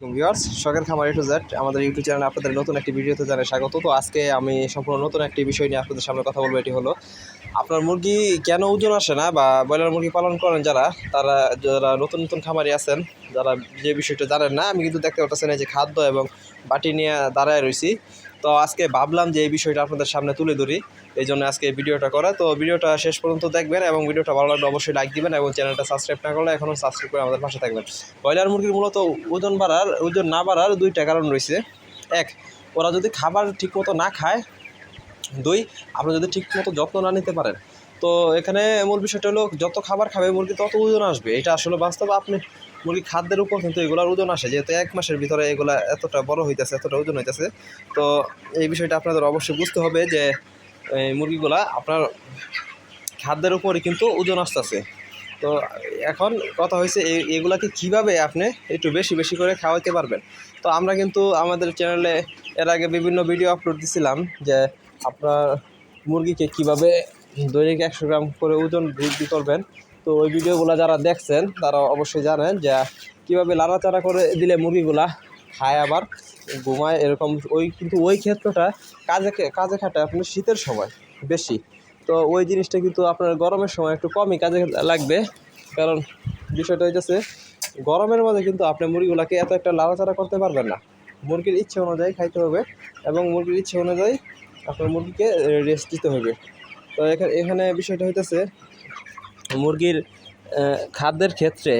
Viewers, শখের খামার two জ্যাট আমাদের ইউটিউব চ্যানেলে আপনাদের নতুন একটি ভিডিওতে জানাই স্বাগত। তো আজকে আমি সম্পূর্ণ নতুন একটি বিষয় নিয়ে আপনাদের সামনে কথা বলব, এটি হলো আপনার মুরগি কেন ওজন আসে না বা ব্রয়লার মুরগি পালন করেন যারা, তারা যারা নতুন নতুন খামারি আছেন, যারা যে বিষয়টা জানেন না, আমি কিন্তু দেখতে পাচ্ছি না যে খাদ্য এবং বাটি নিয়ে দাঁড়ায় রয়েছি। তো আজকে ভাবলাম যে এই বিষয়টা আপনাদের সামনে তুলে ধরি, এই জন্য আজকে ভিডিওটা করা। তো ভিডিওটা শেষ পর্যন্ত দেখবেন এবং ভিডিওটা ভালো লাগলে অবশ্যই লাইক দিবেন এবং চ্যানেলটা সাবস্ক্রাইব না করলে এখনও সাবস্ক্রাইব করে আমাদের পাশে থাকবেন। ব্রয়লার মুরগির মূলত ওজন বাড়ার, ওজন না বাড়ার দুইটা কারণ রয়েছে। এক, ওরা যদি খাবার ঠিকমতো না খায়। দুই, আপনি যদি ঠিকমতো যত্ন না নিতে পারেন তো এখানে মূল বিষয়টা হলো যত খাবার খাবে মুরগি, তত ওজন আসবে। এটা আসলে বাস্তবে আপনি মুরগি খাদ্যের উপর কিন্তু এগুলোর ওজন আসে। যেহেতু এক মাসের ভিতরে এগুলা এতটা বড় হইতেছে, এতটা ওজন হইতেছে। তো এই বিষয়টা আপনাদের অবশ্যই বুঝতে হবে যে, এই মুরগিগুলা আপনার খাদ্যের উপরই কিন্তু ওজন আসতেছে। তো এখন কথা হয়েছে এগুলাকে কীভাবে আপনি একটু বেশি বেশি করে খাওয়াতে পারবেন? তো আমরা কিন্তু আমাদের চ্যানেলে এর আগে বিভিন্ন ভিডিও আপলোড দিছিলাম যে, আপনার মুরগিকে কীভাবে দৈনিক একশো গ্রাম করে ওজন বৃদ্ধি করবেন। তো ওই ভিডিওগুলো যারা দেখছেন, তারা অবশ্যই জানেন যে কীভাবে লাড়াচাড়া করে দিলে মুরগিগুলা খায় আবার, ঘুমায়, এরকম ওই কিন্তু ওই ক্ষেত্রটা কাজে কাজে খাটায় আপনার শীতের সময় বেশি। তো ওই জিনিসটা কিন্তু আপনার গরমের সময় একটু কমই কাজে লাগবে। কারণ বিষয়টা হইতেছে, গরমের মধ্যে কিন্তু আপনি মুরগিগুলোকে এত একটা লাড়াচাড়া করতে পারবেন না। মুরগির ইচ্ছে অনুযায়ী খাইতে হবে এবং মুরগির ইচ্ছে অনুযায়ী আপনার মুরগিকে রেস্ট দিতে হবে। তো এখানে এখানে বিষয়টা হইতেছে, মুরগির খাদ্যের ক্ষেত্রে,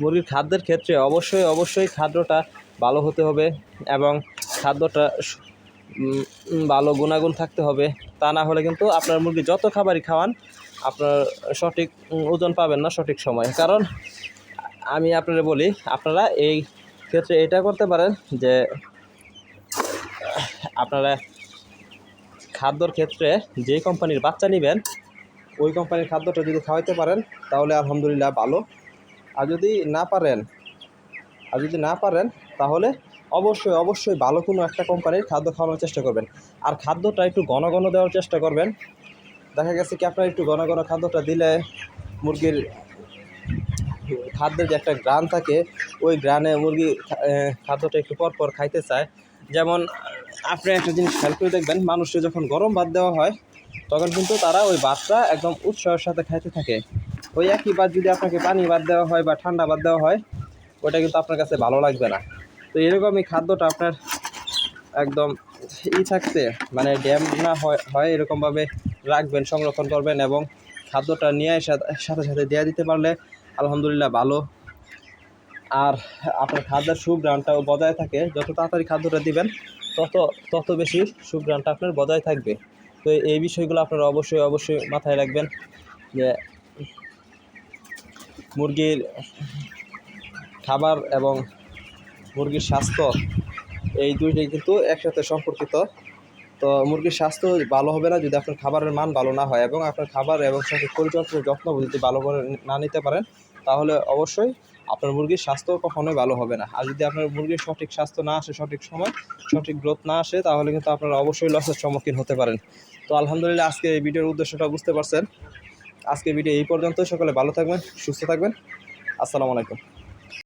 মুরগির খাদ্যের ক্ষেত্রে অবশ্যই অবশ্যই খাদ্যটা ভালো হতে হবে এবং খাদ্যটা ভালো গুণাগুণ থাকতে হবে। তা না হলে কিন্তু আপনার মুরগি যত খাবারই খাওয়ান, আপনার সঠিক ওজন পাবেন না সঠিক সময়ে। কারণ, আমি আপনারা বলি, আপনারা এই ক্ষেত্রে এটা করতে পারেন যে, আপনারা খাদ্যর ক্ষেত্রে যে কোম্পানির বাচ্চা নেবেন, ওই কোম্পানির খাদ্যটা যদি খাওয়াইতে পারেন, তাহলে আলহামদুলিল্লাহ ভালো। আর যদি না পারেন, আর যদি না পারেন, তাহলে অবশ্যই অবশ্যই ভালো কোনো একটা কোম্পানির খাদ্য খাওয়ানোর চেষ্টা করবেন। আর খাদ্যটা একটু ঘন ঘন দেওয়ার চেষ্টা করবেন। দেখা গেছে কি আপনার একটু ঘন ঘন খাদ্যটা দিলে মুরগির খাদ্যের যে একটা গ্রান থাকে, ওই গ্রানে মুরগি খাদ্যটা একটু পর পর খাইতে চায়। যেমন আপনি একটা জিনিস খেয়াল করে দেখবেন, মানুষকে যখন গরম ভাত দেওয়া হয়, তখন কিন্তু তারা ওই ভাতটা একদম উৎসাহের সাথে খাইতে থাকে। ওই একই ভাত যদি আপনাকে পানি ভাত দেওয়া হয় বা ঠান্ডা ভাত দেওয়া হয়, ওটা কিন্তু আপনার কাছে ভালো লাগবে না। তো এরকমই খাদ্যটা আপনার একদম ই থাকতে মানে ড্যাম না হয় এরকমভাবে রাখবেন, সংরক্ষণ করবেন এবং খাদ্যটা নিয়ে সাথে সাথে দেওয়া দিতে পারলে আলহামদুলিল্লাহ ভালো। আর আপনার খাদ্যের সুগ্রানটাও বজায় থাকে। যত তাড়াতাড়ি খাদ্যটা দিবেন তত তত বেশি সুগ্রানটা আপনার বজায় থাকবে। তো এই বিষয়গুলো আপনারা অবশ্যই অবশ্যই মাথায় রাখবেন যে মুরগির খাবার এবং মুরগির স্বাস্থ্য এই দুইটাই কিন্তু একসাথে সম্পর্কিত। তো মুরগির স্বাস্থ্য ভালো হবে না যদি আপনার খাবারের মান ভালো না হয় এবং আপনার খাবার এবং সঠিক পরিচর্যা যত্ন যদি ভালো করে না নিতে পারেন, তাহলে অবশ্যই আপনার মুরগির স্বাস্থ্য কখনোই ভালো হবে না। আর যদি আপনার মুরগির সঠিক স্বাস্থ্য না আসে, সঠিক সময়, সঠিক গ্রোথ না আসে, তাহলে কিন্তু আপনারা অবশ্যই লসের সম্মুখীন হতে পারেন। তো আলহামদুলিল্লাহ, আজকে এই ভিডিওর উদ্দেশ্যটা বুঝতে পারছেন। আজকে ভিডিও এই পর্যন্ত সকলে ভালো থাকবেন, সুস্থ থাকবেন। আসসালামু আলাইকুম।